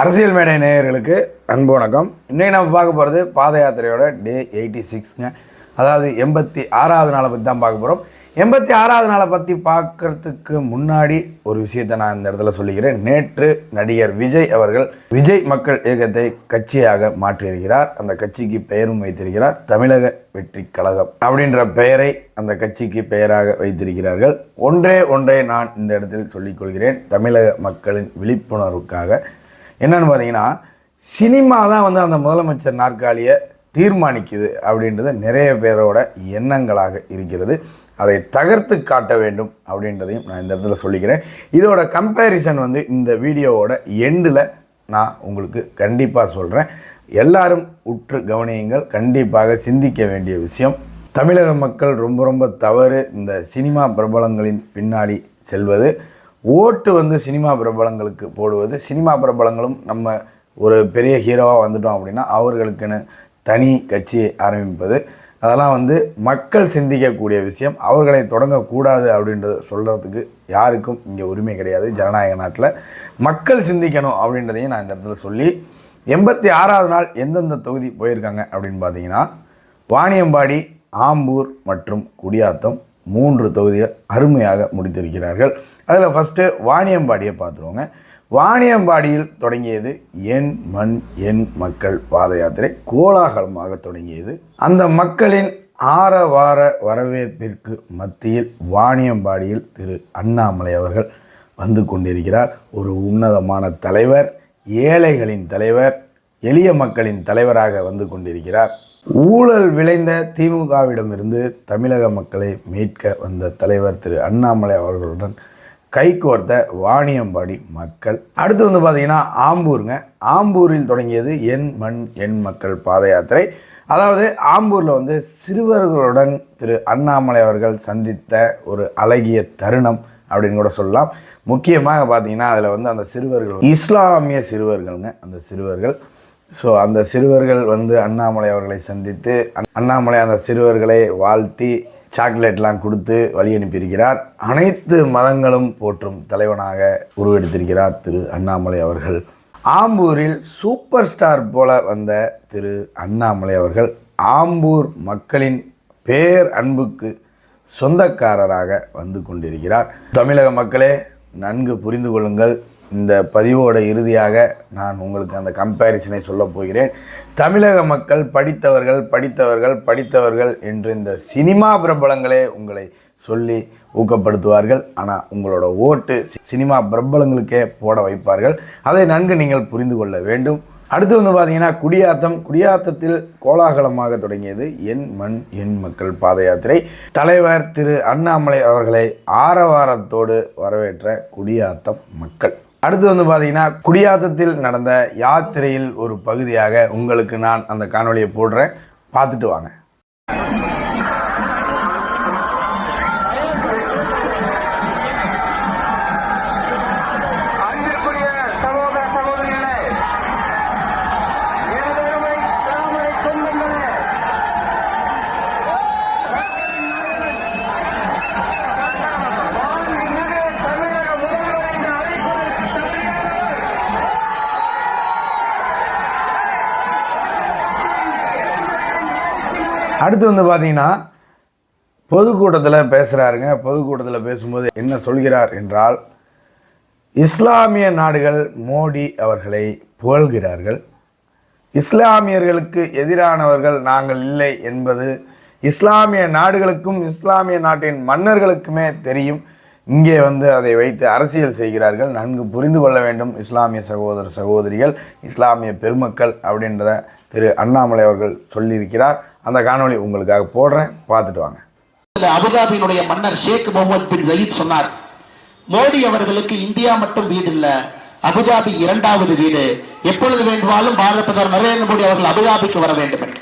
அரசியல் மேடை நேயர்களுக்கு அன்பு வணக்கம். இன்றைக்கி நம்ம பார்க்க போகிறது பாத யாத்திரையோட டே எயிட்டி சிக்ஸ்ங்க அதாவது எண்பத்தி ஆறாவது நாளை பற்றி தான் பார்க்க போகிறோம் எண்பத்தி ஆறாவது நாளை பற்றி பார்க்கறதுக்கு முன்னாடி ஒரு விஷயத்தை நான் இந்த இடத்துல சொல்லிக்கிறேன். நேற்று நடிகர் விஜய் அவர்கள் விஜய் மக்கள் இயக்கத்தை கட்சியாக மாற்றியிருக்கிறார். அந்த கட்சிக்கு பெயரும் வைத்திருக்கிறார். தமிழக வெற்றி கழகம் அப்படின்ற பெயரை அந்த கட்சிக்கு பெயராக வைத்திருக்கிறார்கள். ஒன்றே ஒன்றை நான் இந்த இடத்தில் சொல்லிக்கொள்கிறேன் தமிழக மக்களின் விழிப்புணர்வுக்காக என்னென்னு பார்த்தீங்கன்னா சினிமா தான் வந்து அந்த முதலமைச்சர் நாற்காலியை தீர்மானிக்குது அப்படின்றது நிறைய பேரோட எண்ணங்களாக இருக்கிறது. அதை தகர்த்து காட்ட வேண்டும் அப்படின்றதையும் நான் இந்த இடத்துல சொல்லிக்கிறேன். இதோட கம்பேரிசன் வந்து இந்த வீடியோவோட எண்டில் நான் உங்களுக்கு கண்டிப்பாக சொல்கிறேன் எல்லாரும் உற்று கவனியுங்கள். கண்டிப்பாக சிந்திக்க வேண்டிய விஷயம். தமிழக மக்கள் ரொம்ப ரொம்ப தவறு இந்த சினிமா பிரபலங்களின் பின்னாடி செல்வது. ஓட்டு வந்து சினிமா பிரபலங்களுக்கு போடுவது சினிமா பிரபலங்களும் நம்ம ஒரு பெரிய ஹீரோவாக வந்துட்டோம் அப்படின்னா அவர்களுக்குன்னு தனி கட்சி ஆரம்பிப்பது. அதெல்லாம் வந்து மக்கள் சிந்திக்கக்கூடிய விஷயம். அவர்களை தொடங்கக்கூடாது அப்படின்றது சொல்கிறதுக்கு யாருக்கும் இங்கே உரிமை கிடையாது ஜனநாயக நாட்டில். மக்கள் சிந்திக்கணும் அப்படின்றதையும் நான் இந்த இடத்துல சொல்லி எண்பத்தி ஆறாவது நாள் எந்தெந்த தொகுதி போயிருக்காங்க அப்படின்னு பார்த்தீங்கன்னா வாணியம்பாடி ஆம்பூர் மற்றும் குடியாத்தம் மூன்று தொகுதிகள் அருமையாக முடித்திருக்கிறார்கள். அதில் ஃபஸ்ட்டு வாணியம்பாடியை பார்த்துருவோங்க. வாணியம்பாடியில் தொடங்கியது என் மண் என் மக்கள் பாத யாத்திரை கோலாகலமாக தொடங்கியது. அந்த மக்களின் ஆரவார வரவேற்பிற்கு மத்தியில் வாணியம்பாடியில் திரு அண்ணாமலை அவர்கள் வந்து கொண்டிருக்கிறார். ஒரு உன்னதமான தலைவர் ஏழைகளின் தலைவர் எளிய மக்களின் தலைவராக வந்து கொண்டிருக்கிறார். ஊழல் விளைந்த திமுகவிடமிருந்து தமிழக மக்களை மீட்க வந்த தலைவர் திரு அண்ணாமலை அவர்களுடன் கைகோர்த்த வாணியம்பாடி மக்கள். அடுத்து வந்து பார்த்தீங்கன்னா ஆம்பூருங்க. ஆம்பூரில் தொடங்கியது என் மண் என் மக்கள் பாத யாத்திரை. அதாவது ஆம்பூரில் வந்து சிறுவர்களுடன் திரு அண்ணாமலை அவர்கள் சந்தித்த ஒரு அழகிய தருணம் அப்படின்னு கூட சொல்லலாம். முக்கியமாக பார்த்தீங்கன்னா அதில் வந்து அந்த சிறுவர்கள் இஸ்லாமிய சிறுவர்கள்ங்க. அந்த சிறுவர்கள் ஸோ அந்த சிறுவர்கள் வந்து அண்ணாமலை அவர்களை சந்தித்து அண்ணாமலை அந்த சிறுவர்களை வாழ்த்தி சாக்லேட்லாம் கொடுத்து வழி அனுப்பியிருக்கிறார். அனைத்து மதங்களும் போற்றும் தலைவனாக உருவெடுத்திருக்கிறார் திரு அண்ணாமலை அவர்கள். ஆம்பூரில் சூப்பர் ஸ்டார் போல வந்த திரு அண்ணாமலை அவர்கள் ஆம்பூர் மக்களின் பேர் அன்புக்கு சொந்தக்காரராக வந்து கொண்டிருக்கிறார். தமிழக மக்களே நன்கு புரிந்து கொள்ளுங்கள். இந்த பதிவோட இறுதியாக நான் உங்களுக்கு அந்த கம்பேரிசனை சொல்லப் போகிறேன். தமிழக மக்கள் படித்தவர்கள் படித்தவர்கள் படித்தவர்கள் என்று இந்த சினிமா பிரபலங்களே உங்களை சொல்லி ஊக்கப்படுத்துவார்கள். ஆனால் உங்களோட ஓட்டு சி- சினிமா பிரபலங்களுக்கே போட வைப்பார்கள். அதை நன்கு நீங்கள் புரிந்து கொள்ள வேண்டும். அடுத்து வந்து பார்த்தீங்கன்னா குடியாத்தம். குடியாத்தத்தில் கோலாகலமாக தொடங்கியது என் மண் என் மக்கள் பாத யாத்திரை தலைவர் திரு அண்ணாமலை அவர்களை ஆரவாரத்தோடு வரவேற்ற குடியாத்தம் மக்கள். அடுத்து வந்து பார்த்தீங்கன்னா குடியாத்தத்தில் நடந்த யாத்திரையில் ஒரு பகுதியாக உங்களுக்கு நான் அந்த காணொளியை போடுறேன். பார்த்துட்டு வாங்க. அடுத்து வந்து பார்த்தீங்கன்னா பொதுக்கூட்டத்தில் பேசுகிறாருங்க பொதுக்கூட்டத்தில் பேசும்போது என்ன சொல்கிறார் என்றால் இஸ்லாமிய நாடுகள் மோடி அவர்களை புகழ்கிறார்கள். இஸ்லாமியர்களுக்கு எதிரானவர்கள் நாங்கள் இல்லை என்பது இஸ்லாமிய நாடுகளுக்கும் இஸ்லாமிய நாட்டின் மன்னர்களுக்குமே தெரியும். இங்கே வந்து அதை வைத்து அரசியல் செய்கிறார்கள். நன்கு புரிந்து கொள்ள வேண்டும் இஸ்லாமிய சகோதர சகோதரிகள் இஸ்லாமிய பெருமக்கள் அப்படின்றத திரு அண்ணாமலை அவர்கள் சொல்லியிருக்கிறார். அந்த காணொளி உங்களுக்காக போடுறேன். பார்த்துட்டு வாங்க. அபுதாபியினுடைய மன்னர் ஷேக் முகமது பின் ஜயீத் சொன்னார் மோடி அவர்களுக்கு இந்தியா மட்டும் வீடு இல்ல அபுதாபி இரண்டாவது வீடு. எப்பொழுது வேண்டுமாலும் பாரத பிரதமர் நரேந்திர மோடி அவர்கள் அபுதாபிக்கு வர வேண்டும் என்று.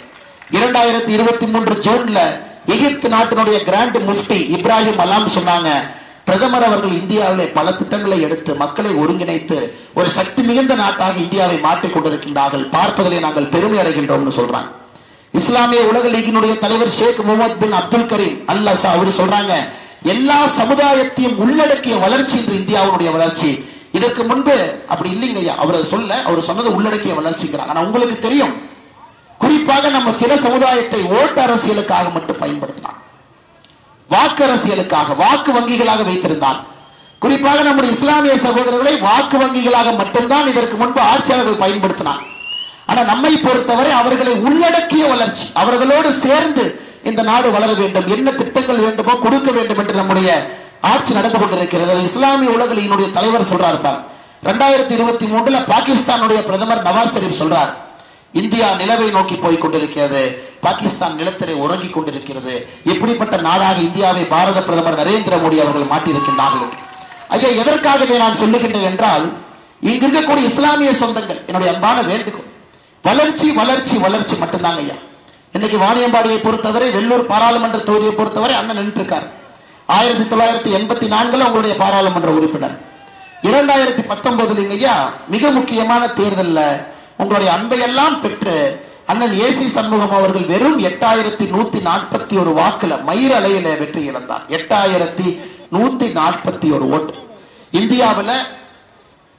இரண்டாயிரத்தி இருபத்தி மூன்று ஜூன்ல எகிப்து நாட்டினுடைய கிராண்ட் முஃப்டி இப்ராஹிம் அலாம் சொன்னாங்க பிரதமர் அவர்கள் இந்தியாவிலே பல திட்டங்களை எடுத்து மக்களை ஒருங்கிணைத்து ஒரு சக்தி மிகுந்த நாட்டாக இந்தியாவை மாற்றிக் கொண்டிருக்கின்றார்கள். பார்ப்பதிலே நாங்கள் பெருமை அடைகின்றோம்னு சொல்றாங்க. இஸ்லாமிய உலக லீகினுடைய தலைவர் ஷேக் முகமது பின் அப்துல் கரீம் அல்லா அவர் சொல்றாங்க எல்லா சமுதாயத்தையும் உள்ளடக்கிய வளர்ச்சி என்று இந்தியாவுடைய வளர்ச்சி. இதற்கு முன்பு அப்படி இல்லைங்க ஐயா அவர் சொல்ல அவர் சொன்னது உள்ளடக்கிய வளர்ச்சிங்கிறாங்க. ஆனா உங்களுக்கு தெரியும் குறிப்பாக நம்ம சில சமுதாயத்தை ஓட்டு அரசியலுக்காக மட்டும் பயன்படுத்தலாம் வாக்கு அரசியலுக்காக வாக்கு வங்கிகளாக வைத்திருந்தான். குறிப்பாக நம்முடைய இஸ்லாமிய சகோதரர்களை வாக்கு வங்கிகளாக மட்டும்தான் இதற்கு முன்பு ஆட்சியாளர்கள் பயன்படுத்தினார். ஆனா நம்மை பொறுத்தவரை அவர்களை உள்ளடக்கிய வளர்ச்சி அவர்களோடு சேர்ந்து இந்த நாடு வளர வேண்டும் என்ன திட்டங்கள் வேண்டுமோ கொடுக்க வேண்டும் என்று நம்முடைய ஆட்சி நடந்து கொண்டிருக்கிறது. இஸ்லாமிய இஸ்லாமிய என்னுடைய தலைவர் சொல்றார் இரண்டாயிரத்தி ரெண்டாயிரத்தி இருபத்தி மூன்றுல பாகிஸ்தானுடைய பிரதமர் நவாஸ் ஷெரீப் சொல்றார். இந்தியா நிலவை நோக்கி போய் கொண்டிருக்கிறது. பாகிஸ்தான் நிலத்திலே உறங்கிக் கொண்டிருக்கிறது. எப்படிப்பட்ட நாடாக இந்தியாவை பாரத பிரதமர் நரேந்திர மோடி அவர்கள் மாற்றியிருக்கின்றார்கள்? ஐயா எதற்காக இதை நான் சொல்லுகின்றேன் என்றால் இங்கு இருக்கக்கூடிய இஸ்லாமிய சொந்தங்கள் என்னுடைய அன்பான வேண்டுகோள். வளர்ச்சி வளர்ச்சி வளர்ச்சி மட்டும்தாங்க ஐயா. இன்னைக்கு வாணியம்பாடியை பொறுத்தவரை வெள்ளூர் பாராளுமன்ற தொகுதியை பொறுத்தவரை அண்ணன் நின்று இருக்கார் ஆயிரத்தி தொள்ளாயிரத்தி எண்பத்தி நான்குல உங்களுடைய பாராளுமன்ற உறுப்பினர். இரண்டாயிரத்தி பத்தொன்பதுல ஐயா மிக முக்கியமான தேர்தல்ல உங்களுடைய அன்பையெல்லாம் பெற்று அண்ணன் ஏசி சண்முகம் அவர்கள் வெறும் எட்டாயிரத்தி நூத்தி நாற்பத்தி ஒரு வாக்குல மயிர் அலையில வெற்றி இழந்தார். எட்டாயிரத்தி நூத்தி நாற்பத்தி ஒரு ஓட்டு. இந்தியாவுல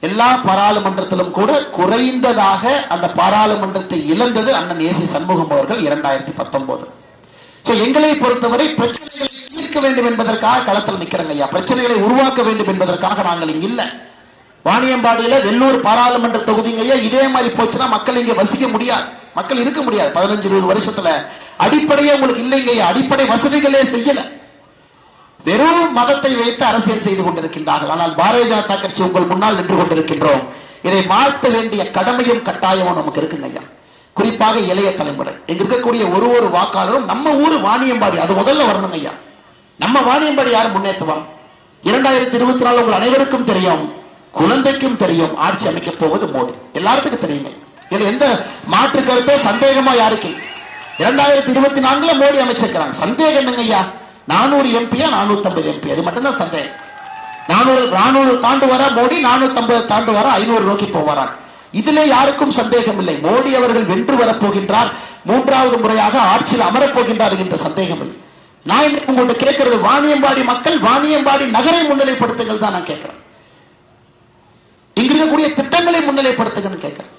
எல்லா பாராளுமன்றத்திலும் கூட குறைந்ததாக அந்த பாராளுமன்றத்தை இழந்தது அண்ணன் ஏசி சண்முகம் அவர்கள் இரண்டாயிரத்தி பத்தொன்பது. சோ எங்களை பொறுத்தவரை பிரச்சனைகளை தீர்க்க வேண்டும் என்பதற்காக களத்தில் நிக்கிறங்க ஐயா. பிரச்சனைகளை உருவாக்க வேண்டும் என்பதற்காக நாங்கள் இங்க இல்ல. வாணியம்பாடியில வெள்ளூர் பாராளுமன்ற தொகுதிங்க ஐயா இதே மாதிரி போச்சுன்னா மக்கள் இங்க வசிக்க முடியாது. மக்கள் இருக்க முடியாது. பதினஞ்சு இருபது வருஷத்துல அடிப்படையே உங்களுக்கு இல்லைங்க ஐயா அடிப்படை வசதிகளே செய்யல. வெறும் மதத்தை வைத்து அரசியல் செய்து கொண்டிருக்கின்றார்கள். ஆனால் பாரதிய ஜனதா கட்சி உங்கள் முன்னால் நின்று கொண்டிருக்கின்றோம். இதை மாற்ற வேண்டிய கடமையும் கட்டாயமும் நமக்கு இருக்குங்க ஐயா குறிப்பாக இளைய தலைமுறை. இங்க இருக்கக்கூடிய ஒரு ஒரு வாக்காளரும் நம்ம ஊர் வாணியம்பாடி. அது முதல்ல வரணுங்க ஐயா நம்ம வாணியம்பாடி யாரும் முன்னேற்றுவாங்க இரண்டாயிரத்தி இருபத்தி நாலு உங்கள் அனைவருக்கும் தெரியும். குழந்தைக்கும் தெரியும் ஆட்சி அமைக்க போவது மோடி. எல்லாத்துக்கும் தெரியுமே. இதுல எந்த மாற்று கருத்தோ சந்தேகமா யாருக்கு இரண்டாயிரத்தி இருபத்தி நான்குல மோடி அமைச்சிருக்கிறாங்க. சந்தேகம் என்னங்க ஐயா நானூறு எம்பியா நானூத்தி ஐம்பது எம்பி அது மட்டும்தான் சந்தேகம். நானூறு நானூறு தாண்டு வர மோடி? நானூத்தி ஐம்பது தாண்டு வர ஐநூறு நோக்கி போவாரான் இதுல யாருக்கும் சந்தேகம் இல்லை. மோடி அவர்கள் வென்று வரப்போகின்றார். மூன்றாவது முறையாக ஆட்சியில் அமரப் போகின்றார் என்ற சந்தேகம் இல்லை. நான் இன்னைக்கு உங்கள்கிட்ட கேட்கிறது வாணியம்பாடி மக்கள் வாணியம்பாடி நகரை முன்னிலைப்படுத்துங்கள் தான் நான் கேட்கிறேன். இங்க இருக்கக்கூடிய திட்டங்களை முன்னிலைப்படுத்துங்கன்னு கேட்கிறேன்.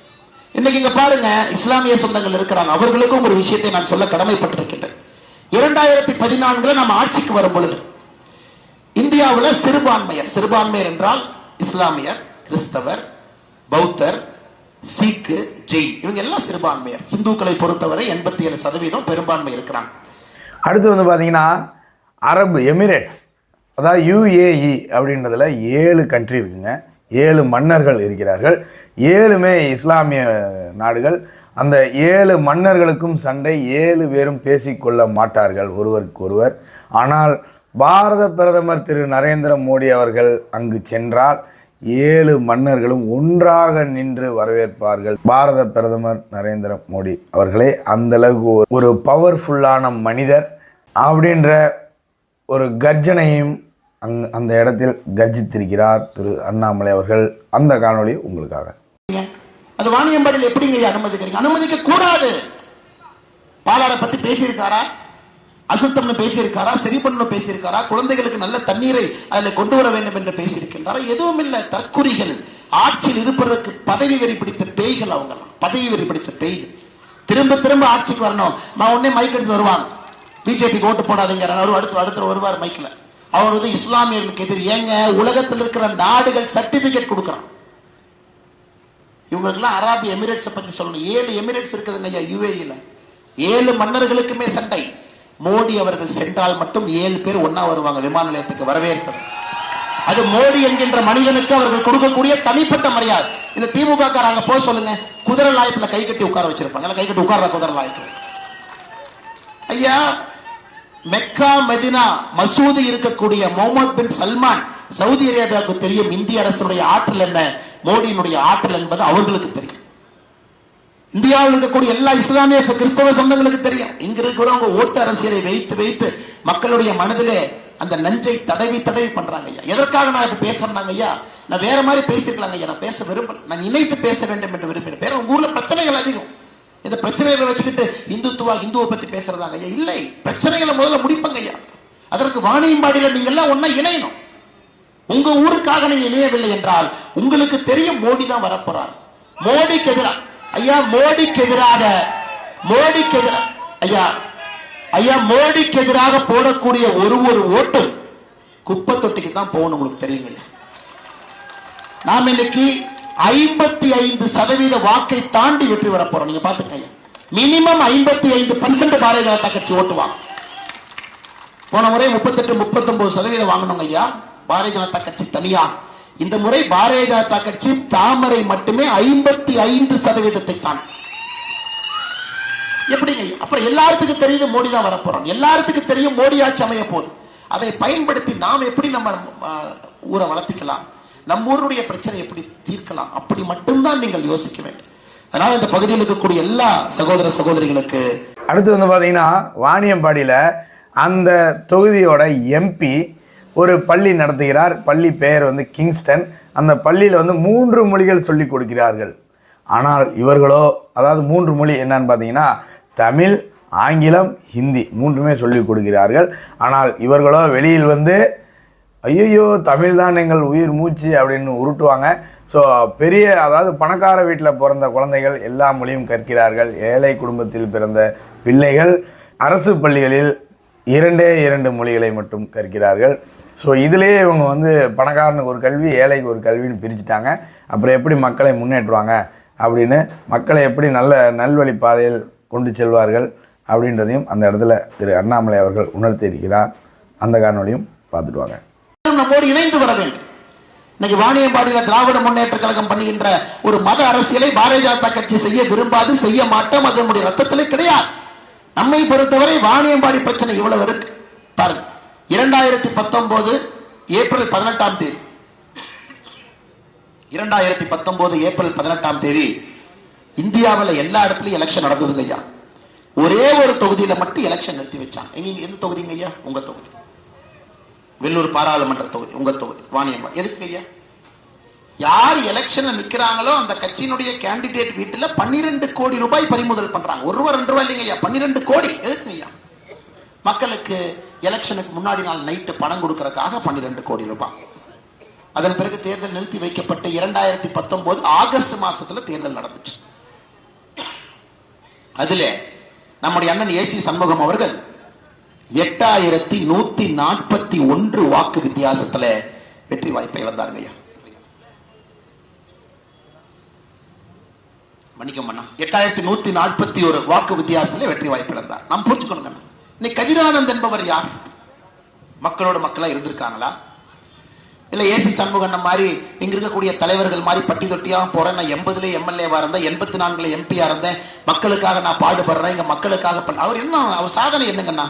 இன்னைக்கு இங்க பாருங்க இஸ்லாமிய சொந்தங்கள் இருக்கிறாங்க. அவர்களுக்கும் ஒரு விஷயத்தை நான் சொல்ல கடமைப்பட்டிருக்கின்றேன். இரண்டாயிரத்தி பதினான்குல நம்ம ஆட்சிக்கு வரும் பொழுது இந்தியாவில் சிறுபான்மையர் சிறுபான்மையர் என்றால் இஸ்லாமியர் கிறிஸ்தவர் பௌத்தர் சீக்கு ஜெயின் இவங்க எல்லாம் சிறுபான்மையர். இந்துக்களை பொறுத்தவரை எண்பத்தி ஏழு சதவீதம் பெரும்பான்மை இருக்கிறாங்க. அடுத்து வந்து பார்த்தீங்கன்னா அரபு எமிரேட்ஸ் அதாவது யுஏஇ அப்படின்றதுல ஏழு கண்ட்ரி இருக்குங்க. ஏழு மன்னர்கள் இருக்கிறார்கள். ஏழுமே இஸ்லாமிய நாடுகள். அந்த ஏழு மன்னர்களுக்கும் சண்டை ஏழு பேரும் பேசிக்கொள்ள மாட்டார்கள் ஒருவருக்கு ஒருவர் ஆனால் பாரத பிரதமர் திரு நரேந்திர மோடி அவர்கள் அங்கு சென்றால் ஏழு மன்னர்களும் ஒன்றாக நின்று வரவேற்பார்கள் பாரத பிரதமர் நரேந்திர மோடி அவர்களே. அந்த அளவுக்கு ஒரு பவர்ஃபுல்லான மனிதர். அப்படின்ற ஒரு கர்ஜனையும் அங் அந்த இடத்தில் கர்ஜித்திருக்கிறார் திரு அண்ணாமலை அவர்கள் அந்த காணொளி உங்களுக்காக. அது வாணியம்பாடியில் எப்படிங்க அனுமதிக்கிறீங்க? அனுமதிக்க கூடாது. பாலாரை பத்தி பேசியிருக்காரா? அசுத்தம்னு பேசியிருக்காரா? சரி பண்ணு பேசியிருக்காரா? குழந்தைகளுக்கு நல்ல தண்ணீரை அதில் கொண்டு வர வேண்டும் என்று பேசியிருக்கின்றாரா? எதுவும் இல்லை. தற்குறிகள். ஆட்சியில் இருப்பதற்கு பதவி வெறி பிடித்த பேய்கள் அவங்கெல்லாம் பதவி வெறி பிடித்த பேய்கள். திரும்ப திரும்ப ஆட்சிக்கு வரணும். நான் உடனே மைக் எடுத்து வருவாங்க பிஜேபிக்கு ஓட்டு போடாதீங்க. அடுத்து அடுத்து வருவார் மைக்கில் அவர் வந்து இஸ்லாமியர்களுக்கு எதிர். ஏங்க உலகத்தில் இருக்கிற நாடுகள் சர்டிபிகேட் கொடுக்குறான். இவங்களுக்கெல்லாம் அராபி எமிரேட்ஸை பத்தி சொல்லணும். ஏழு எமிரேட்ஸ் இருக்குதுங்க ஐயா யுஏஇல. ஏழு மன்னர்களுக்குமே சண்டை. மோடி அவர்கள் சென்றால் மட்டும் ஏழு பேர் ஒன்னா வருவாங்க விமான நிலையத்துக்கு வரவேற்பது அது மோடி என்கின்ற மனிதனுக்கு அவர்கள் கொடுக்கக்கூடிய தனிப்பட்ட மரியாதை. இந்த திமுக காரங்க போய் சொல்லுங்க. குதிரை லாயத்துல கை கட்டி உட்கார வச்சிருப்பாங்க. கை கட்டி உட்கார்ற குதிரை லாயத்துல. ஐயா மெக்கா மெதினா மசூதி இருக்கக்கூடிய முகமது பின் சல்மான் சவுதி அரேபியாவுக்கு தெரியும் இந்திய அரசுடைய ஆற்றல் என்ன? மோடியினுடைய ஆற்றல் என்பது அவர்களுக்கு தெரியும். இந்தியாவில் இருக்கக்கூடிய எல்லா இஸ்லாமிய கிறிஸ்தவ சொந்தங்களுக்கு தெரியும். இங்க இருக்கிறவங்க ஓட்டு அரசியலை வைத்து வைத்து மக்களுடைய மனதிலே அந்த நஞ்சை தடவி தடவி பண்றாங்க ஐயா. எதற்காக நான் இப்ப பேசுறாங்க ஐயா? நான் வேற மாதிரி பேசிருக்கலாங்க ஐயா. நான் பேச விரும்பல. நான் இணைத்து பேச வேண்டும் என்று விரும்பினேன் வேற உங்க ஊர்ல பிரச்சனைகள் அதிகம். இந்த பிரச்சனைகளை வச்சுக்கிட்டு இந்துத்துவா இந்துவை பத்தி பேசுறதாங்க ஐயா? இல்லை. பிரச்சனைகளை முதல்ல முடிப்பங்க ஐயா. அதற்கு வாணியம்பாடியில நீங்க எல்லாம் ஒன்னா இணையணும். உங்க ஊருக்காக நீங்க இணையவில்லை என்றால் உங்களுக்கு தெரியும் மோடி தான் வரப்போறார். மோடிக்கு எதிராக ஐயா மோடிக்கு எதிராக மோடிக்கு எதிராக ஐயா ஐயா மோடிக்கு எதிராக போடக்கூடிய ஒரு ஒரு ஓட்டும் குப்பை தொட்டிக்கு தான் போகணும் உங்களுக்கு தெரியுங்க நாம நாம் இன்னைக்கு ஐம்பத்தி ஐந்து சதவீத வாக்கை தாண்டி வெற்றி வர போறோம். நீங்க பாத்துக்கங்க மினிமம் ஐம்பத்தி ஐந்து பர்சன்ட் பாரதிய ஜனதா கட்சி ஓட்டுவாங்க போன முறை முப்பத்தெட்டு முப்பத்தொன்பது சதவீதம் வாங்கணும் ஐயா. பாரதிய ஜனதா கட்சி தனியா. இந்த முறை பாரதிய ஜனதா கட்சி தாமரை மட்டுமே ஐம்பத்தி ஐந்து சதவீதத்தை தான் எப்படிங்க? அப்புறம் எல்லாத்துக்கும் தெரியுது மோடி தான் வரப்போறோம் எல்லாத்துக்கும் தெரியும் மோடி ஆட்சி அமைய போகுது. அதை பயன்படுத்தி நாம் எப்படி நம்ம அஹ், ஊரை வளர்த்திக்கலாம்? நம்ம ஊருடைய பிரச்சனை எப்படி தீர்க்கலாம்? அப்படி மட்டும்தான் நீங்கள் யோசிக்க வேண்டும். அதனால இந்த பகுதியில் இருக்கக்கூடிய எல்லா சகோதர சகோதரிகளுக்கு அடுத்து வந்து பார்த்தீங்கன்னா வாணியம்பாடியில் அந்த தொகுதியோட எம்பி ஒரு பள்ளி நடத்துகிறார். பள்ளி பெயர் வந்து கிங்ஸ்டன். அந்த பள்ளியில் வந்து மூன்று மொழிகள் சொல்லி கொடுக்கிறார்கள். ஆனால் இவர்களோ அதாவது மூன்று மொழி என்னன்னு பார்த்தீங்கன்னா தமிழ் ஆங்கிலம் ஹிந்தி மூன்றுமே சொல்லிக் கொடுக்கிறார்கள். ஆனால் இவர்களோ வெளியில் வந்து ஐயையோ தமிழ் தான் எங்கள் உயிர் மூச்சு அப்படின்னு உருட்டுவாங்க. ஸோ பெரிய அதாவது பணக்கார வீட்டில் பிறந்த குழந்தைகள் எல்லா மொழியும் கற்கிறார்கள். ஏழை குடும்பத்தில் பிறந்த பிள்ளைகள் அரசு பள்ளிகளில் இரண்டே இரண்டு மொழிகளை மட்டும் கற்கிறார்கள். ஸோ இதிலேயே இவங்க வந்து பணக்காரனுக்கு ஒரு கல்வி ஏழைக்கு ஒரு கல்வின்னு பிரிச்சுட்டாங்க. அப்புறம் எப்படி மக்களை முன்னேற்றுவாங்க அப்படின்னு மக்களை எப்படி நல்ல நல்வழி பாதையில் கொண்டு செல்வார்கள் அப்படின்றதையும் அந்த இடத்துல திரு அண்ணாமலை அவர்கள் உணர்த்தி இருக்கிறார் அந்த காணொலியும் பார்த்துட்டு வாங்க. நம்மோடு இணைந்து வர வேண்டும். இன்னைக்கு வாணியம்பாடியில் திராவிட முன்னேற்ற கழகம் பண்ணுகின்ற ஒரு மத அரசியலை பாரதிய ஜனதா கட்சி செய்ய விரும்பாது செய்ய மாட்டோம். அது நம்முடைய ரத்தத்திலே கிடையாது. நம்மை பொறுத்தவரை வாணியம்பாடி பிரச்சனை இவ்வளவு இருக்கு. பாருங்க. இரண்டாயிரத்தி பத்தொன்பது ஏப்ரல் பதினெட்டாம் தேதி. இரண்டாயிரத்தி பத்தொன்பது ஏப்ரல் பதினெட்டாம் தேதி இந்தியாவில் எல்லா இடத்துலயும் எலெக்ஷன் நடந்ததுங்க ஐயா. ஒரே ஒரு தொகுதியில மட்டும் எலெக்ஷன் நிறுத்தி வச்சாங்க. எங்க எந்த தொகுதிங்க ஐயா? உங்க தொகுதி. வெள்ளூர் பாராளுமன்ற தொகுதி உங்க தொகுதி வாணியம்பாடி எதுக்கு ஐயா? யார் எலெக்ஷன்ல நிக்கிறாங்களோ அந்த கட்சியினுடைய கேண்டிடேட் வீட்டுல பன்னிரெண்டு கோடி ரூபாய் பறிமுதல் பண்றாங்க. ஒரு ரூபாய் ரெண்டு ரூபாய் இல்லைங்க ஐயா. பன்னிரெண்டு கோடி. எதுக்கு ஐயா? மக்களுக்கு எலெக்ஷனுக்கு முன்னாடி நாள் நைட்டு பணம் கொடுக்கறதுக்காக பன்னிரெண்டு கோடி ரூபாய். அதன் பிறகு தேர்தல் நிறுத்தி வைக்கப்பட்டு இரண்டாயிரத்தி பத்தொன்பது ஆகஸ்ட் மாசத்துல தேர்தல் நடந்துச்சு. அதுல நம்முடைய அண்ணன் ஏசி சண்முகம் அவர்கள் எட்டாயிரத்தி நூத்தி நாற்பத்தி ஒன்று வாக்கு வித்தியாசத்துல வெற்றி வாய்ப்பை இழந்தாருங்க ஐயா. மன்னிக்கும் அண்ணா. எட்டாயிரத்தி நூத்தி நாற்பத்தி ஒரு வாக்கு வித்தியாசத்துல வெற்றி வாய்ப்பு இழந்தார். நாம் புரிஞ்சுக்கணுங்க இன்னைக்கு கதிரானந்த் என்பவர் யார்? மக்களோட மக்களா இருந்திருக்காங்களா? இல்ல ஏசி சண்முகன் மாதிரி இங்க இருக்கக்கூடிய தலைவர்கள் மாதிரி பட்டி தொட்டியாக போறேன் நான் எண்பதுல எம்எல்ஏவா இருந்தேன் எண்பத்தி நான்குல எம்பியா இருந்தேன் மக்களுக்காக நான் பாடுபடுறேன் இங்க மக்களுக்காக பண்ண அவர் என்ன அவர் சாதனை என்னங்கண்ணா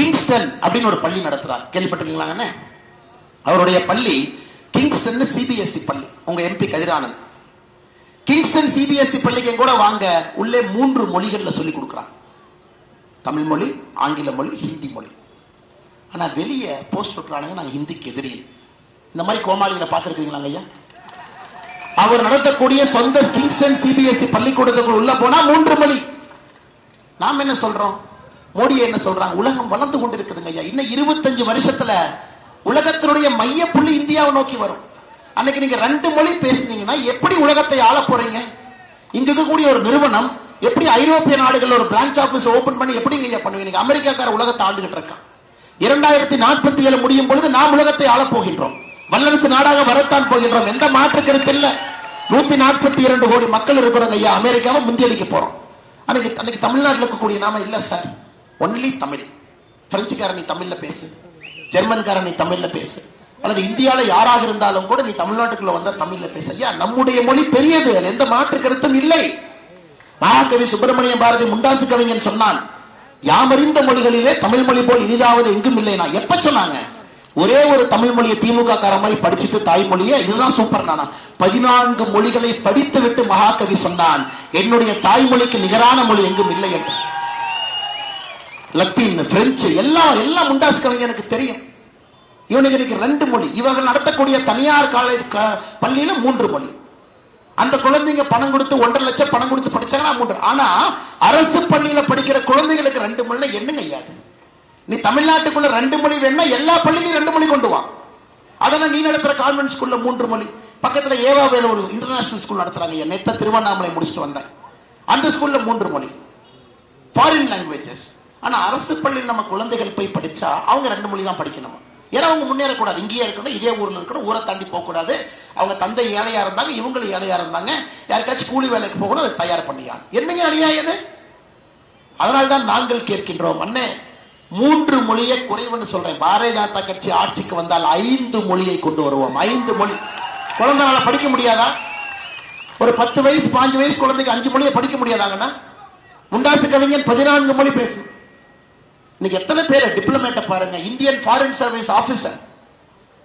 கிங்ஸ்டன் அப்படின்னு ஒரு பள்ளி நடத்துறார். கேள்விப்பட்டிருக்கீங்களாங்கண்ணே அவருடைய பள்ளி கிங்ஸ்டன் சிபிஎஸ்இ பள்ளி. உங்க எம்பி கதிரானந்த். கிங்ஸ்டன் சிபிஎஸ்இ பள்ளிக்கு கூட வாங்க. உள்ளே மூன்று மொழிகள்ல சொல்லி கொடுக்குறாங்க தமிழ் மொழி ஆங்கில மொழி ஹிந்தி மொழி. ஆனா வெளியே போஸ்ட் விட்டுறானுங்க நாங்க ஹிந்திக்கு எதிரியில் இந்த மாதிரி கோமாளிகளை பார்த்துருக்கீங்களாங்க ஐயா? அவர் நடத்தக்கூடிய சொந்த கிங்ஸ்டன் சிபிஎஸ்இ பள்ளிக்கூடத்துக்குள் உள்ள போனா மூன்று மொழி. நாம் என்ன சொல்றோம்? மோடி என்ன சொல்றாங்க? உலகம் வளர்ந்து கொண்டிருக்குதுங்க ஐயா. இன்னும் இருபத்தஞ்சு வருஷத்துல உலகத்தினுடைய மைய புள்ளி இந்தியாவை நோக்கி வரும். அன்னைக்கு நீங்க ரெண்டு மொழி பேசுனீங்கன்னா எப்படி உலகத்தை ஆள போறீங்க? இங்க இருக்கக்கூடிய ஒரு நிறுவனம் எப்படி ஐரோப்பிய நாடுகள் ஒரு பிரான்ச் ஆபீஸ் ஓபன் பண்ணி எப்படி ஐயா பண்ணுவீங்க? நீங்க அமெரிக்காக்கார உலகத்தை ஆண்டுகிட்டு இருக்கான் இரண்டாயிரத்தி நாற்பத்தி ஏழு முடியும் பொழுது நாம் உலகத்தை ஆளப் போகின்றோம். வல்லரசு நாடாக வரத்தான் போகின்றோம். எந்த மாற்று கருத்து இல்ல. நூத்தி நாற்பத்தி இரண்டு கோடி மக்கள் இருக்கிறோங்க ஐயா. அமெரிக்காவை முந்தியடிக்க போறோம். அன்னைக்கு அன்னைக்கு தமிழ்நாட்டில் இருக்கக்கூடிய நாம இல்ல சார் ஒன்லி தமிழ். பிரெஞ்சுக்காரன் நீ தமிழ்ல பேசு. ஜெர்மன்காரன் நீ தமிழ்ல பேசு. அல்லது இந்தியால யாராக இருந்தாலும் கூட நீ தமிழ்நாட்டுக்குள்ள வந்தா தமிழ்ல பேச. ஐயா நம்முடைய மொழி பெரியது. எந்த மாற்று கருத்தும் இல்லை. மகாகவி சுப்பிரமணிய பாரதி முண்டாசு கவிஞன் சொன்னான் யாமறிந்த மொழிகளிலே தமிழ் மொழி போல் இனிதாவது எங்கும் இல்லைனா எப்ப சொன்னாங்க? ஒரே ஒரு தமிழ் மொழியை திமுக கார மாதிரி படிச்சுட்டு தாய்மொழியை இதுதான் சூப்பர் நானா? பதினான்கு மொழிகளை படித்து விட்டு மகாகவி சொன்னான் என்னுடைய தாய்மொழிக்கு நிகரான மொழி எங்கும் இல்லை என்று. லத்தீன் பிரெஞ்சு எல்லாம் எல்லாம் முண்டாஸ்கவங்க எனக்கு தெரியும். இவனுக்கு இன்னைக்கு ரெண்டு மொழி. இவர்கள் நடத்தக்கூடிய தனியார் காலேஜ் க- பள்ளியில மூன்று மொழி. அந்த குழந்தைங்க பணம் கொடுத்து ஒன்றரை லட்சம் பணம் கொடுத்து படிச்சாங்கன்னா மூன்று. ஆனா அரசு பள்ளியில படிக்கிற குழந்தைகளுக்கு ரெண்டு மொழினா என்னங்க ஐயாது நீ தமிழ்நாட்டுக்குள்ள ரெண்டு மொழி வேணும்னா எல்லா பள்ளியிலும் ரெண்டு மொழி கொண்டு வா. அதெல்லாம் நீ நடத்துற கான்வென்ட் ஸ்கூல்ல மூன்று மொழி. பக்கத்துல ஏவா ஒரு இன்டர்நேஷனல் ஸ்கூல் நடத்துறாங்க நேத்த திருவண்ணாமலை முடிச்சுட்டு வந்தேன். அந்த ஸ்கூல்ல மூன்று மொழி. ஃபாரின் லாங்குவேஜஸ் ஆனா அரசு பள்ளியில் நம்ம குழந்தைகள் போய் படிச்சா அவங்க ரெண்டு மொழி தான் படிக்கணும். ஏன்னா அவங்க முன்னேறக்கூடாது இங்கேயே இருக்கணும் இதே ஊர்ல இருக்கணும் ஊரை தாண்டி போகக்கூடாது. அவங்க தந்தை ஏழையா இருந்தாங்க இவங்களும் ஏழையா இருந்தாங்க. யாருக்காச்சும் கூலி வேலைக்கு போகணும் அதை தயார் பண்ணியான் என்னங்க அநியாயது இது? அதனால்தான் நாங்கள் கேட்கின்றோம் அண்ணே மூன்று மொழியை குறைவுன்னு சொல்றேன். பாரதிய ஜனதா கட்சி ஆட்சிக்கு வந்தால் ஐந்து மொழியை கொண்டு வருவோம். ஐந்து மொழி. குழந்தைனால படிக்க முடியாதா? ஒரு பத்து வயசு பாஞ்சு வயசு குழந்தைக்கு அஞ்சு மொழியை படிக்க முடியாதாங்கண்ணா? முண்டாசு கவிஞன் பதினான்கு மொழி பேசணும் இன்னைக்கு எத்தனை பேர் டிப்ளமேட்டை பாருங்க இந்தியன் ஃபாரின் சர்வீஸ் ஆபீசர்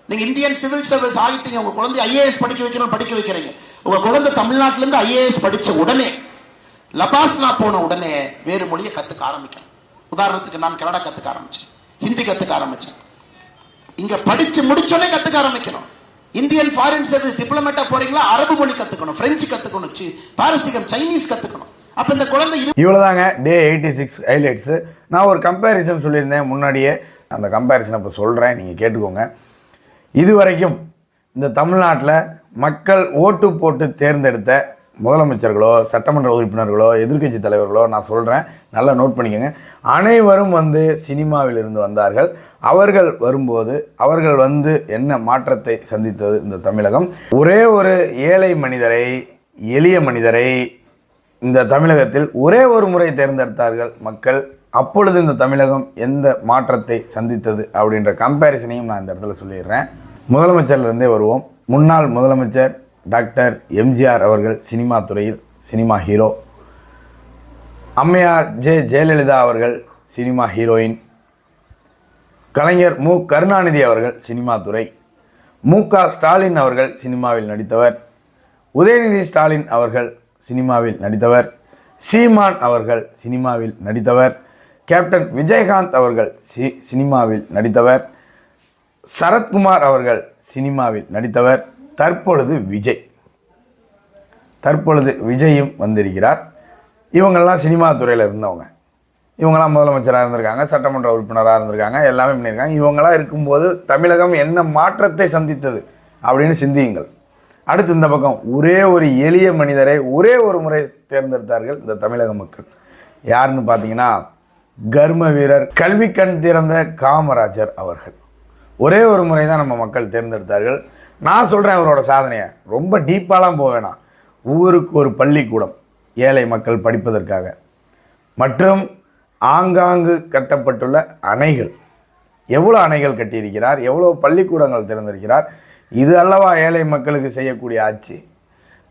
நீங்க இந்தியன் சிவில் சர்வீஸ் ஆகிட்டீங்க உங்க குழந்தை ஐஏஎஸ் படிக்க வைக்கணும் படிக்க வைக்கிறீங்க. உங்க குழந்தை தமிழ்நாட்டுல இருந்து ஐஏஎஸ் படிச்ச உடனே லபாஸ்னா போன உடனே வேறு மொழியை கத்துக்க ஆரம்பிக்கணும். உதாரணத்துக்கு நான் கன்னடா கத்துக்க ஆரம்பிச்சேன் ஹிந்தி கத்துக்க ஆரம்பிச்சேன். இங்க படிச்சு முடிச்சோடனே கத்துக்க ஆரம்பிக்கணும். இந்தியன் ஃபாரின் சர்வீஸ் டிப்ளமேட்டா போறீங்களா? அரபு மொழி கத்துக்கணும் பிரெஞ்சு கத்துக்கணும் பாரசீகம் சைனீஸ் கத்துக்கணும். அப்ப இந்த குழந்தை இரு- இவ்வளோதாங்க டே எயிட்டி சிக்ஸ் ஹைலைட்ஸு. நான் ஒரு கம்பேரிசன் சொல்லியிருந்தேன் முன்னாடியே. அந்த கம்பேரிசன் இப்போ சொல்கிறேன் நீங்கள் கேட்டுக்கோங்க. இது வரைக்கும் இந்த தமிழ்நாட்டில் மக்கள் ஓட்டு போட்டு தேர்ந்தெடுத்த முதலமைச்சர்களோ சட்டமன்ற உறுப்பினர்களோ எதிர்க்கட்சி தலைவர்களோ நான் சொல்கிறேன் நல்லா நோட் பண்ணிக்கோங்க. அனைவரும் வந்து சினிமாவிலிருந்து வந்தார்கள். அவர்கள் வரும்போது அவர்கள் வந்து என்ன மாற்றத்தை சந்தித்தது இந்த தமிழகம்? ஒரே ஒரு ஏழை மனிதரை எளிய மனிதரை இந்த தமிழகத்தில் ஒரே ஒரு முறை தேர்ந்தெடுத்தார்கள் மக்கள் அப்பொழுது இந்த தமிழகம் எந்த மாற்றத்தை சந்தித்தது அப்படின்ற கம்பேரிசனையும் நான் இந்த இடத்துல சொல்லிடுறேன். முதலமைச்சர்லேருந்தே வருவோம். முன்னாள் முதலமைச்சர் டாக்டர் எம்ஜிஆர் அவர்கள் சினிமா துறையில் சினிமா ஹீரோ. அம்மையார் ஜெ ஜெயலலிதா அவர்கள் சினிமா ஹீரோயின். கலைஞர் மு கருணாநிதி அவர்கள் சினிமா துறை. மு க ஸ்டாலின் அவர்கள் சினிமாவில் நடித்தவர். உதயநிதி ஸ்டாலின் அவர்கள் சினிமாவில் நடித்தவர். சீமான் அவர்கள் சினிமாவில் நடித்தவர். கேப்டன் விஜயகாந்த் அவர்கள் சி சினிமாவில் நடித்தவர். சரத்குமார் அவர்கள் சினிமாவில் நடித்தவர். தற்பொழுது விஜய். தற்பொழுது விஜயும் வந்திருக்கிறார். இவங்கெல்லாம் சினிமா துறையில் இருந்தவங்க. இவங்கெல்லாம் முதலமைச்சராக இருந்திருக்காங்க சட்டமன்ற உறுப்பினராக இருந்திருக்காங்க எல்லாமே பண்ணியிருக்காங்க. இவங்களாம் இருக்கும்போது தமிழகம் என்ன மாற்றத்தை சந்தித்தது அப்படின்னு சிந்தியுங்கள். அடுத்து இந்த பக்கம் ஒரே ஒரு எளிய மனிதரை ஒரே ஒரு முறை தேர்ந்தெடுத்தார்கள் இந்த தமிழக மக்கள். யாருன்னு பார்த்தீங்கன்னா கர்ம வீரர் கல்வி கண் திறந்த காமராஜர் அவர்கள். ஒரே ஒரு முறை தான் நம்ம மக்கள் தேர்ந்தெடுத்தார்கள். நான் சொல்கிறேன் அவரோட சாதனையை. ரொம்ப டீப்பாலாம் போவேணாம் ஊருக்கு ஒரு பள்ளிக்கூடம் ஏழை மக்கள் படிப்பதற்காக. மற்றும் ஆங்காங்கு கட்டப்பட்டுள்ள அணைகள். எவ்வளோ அணைகள் கட்டியிருக்கிறார்? எவ்வளோ பள்ளிக்கூடங்கள் திறந்திருக்கிறார்? இது அல்லவா ஏழை மக்களுக்கு செய்யக்கூடிய ஆட்சி?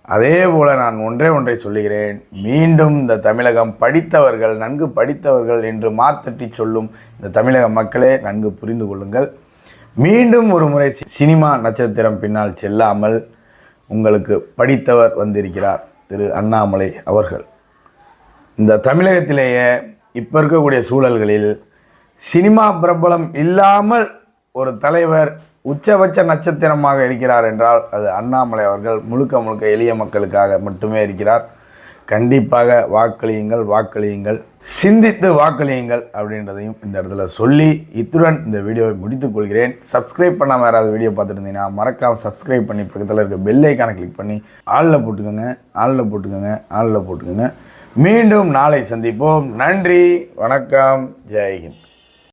அதே போல நான் ஒன்றே ஒன்றை சொல்லுகிறேன். மீண்டும் இந்த தமிழகம் படித்தவர்கள் நன்கு படித்தவர்கள் என்று மார்த்தட்டி சொல்லும் இந்த தமிழக மக்களே நன்கு புரிந்து கொள்ளுங்கள். மீண்டும் ஒரு முறை சி- சினிமா நட்சத்திரம் பின்னால் செல்லாமல் உங்களுக்கு படித்தவர் வந்திருக்கிறார் திரு அண்ணாமலை அவர்கள். இந்த தமிழகத்திலேயே இப்போ இருக்கக்கூடிய சூழல்களில் சினிமா பிரபலம் இல்லாமல் ஒரு தலைவர் உச்சபட்ச நட்சத்திரமாக இருக்கிறார் என்றால் அது அண்ணாமலை அவர்கள் முழுக்க முழுக்க எளிய மக்களுக்காக மட்டுமே இருக்கிறார். கண்டிப்பாக வாக்களியுங்கள் வாக்களியுங்கள். சிந்தித்து வாக்களியுங்கள் அப்படின்றதையும் இந்த இடத்துல சொல்லி இத்துடன் இந்த வீடியோவை முடித்துக் கொள்கிறேன். சப்ஸ்கிரைப் பண்ணாமல் யாராவது வீடியோ பார்த்துட்டு இருந்தீங்கன்னா மறக்காம சப்ஸ்கிரைப் பண்ணி பக்கத்தில் இருக்க பெல் ஐக்கானை கிளிக் பண்ணி ஆளில் போட்டுக்கோங்க ஆளில் போட்டுக்கோங்க ஆளில் போட்டுக்கோங்க. மீண்டும் நாளை சந்திப்போம். நன்றி வணக்கம் ஜெய்ஹிந்த்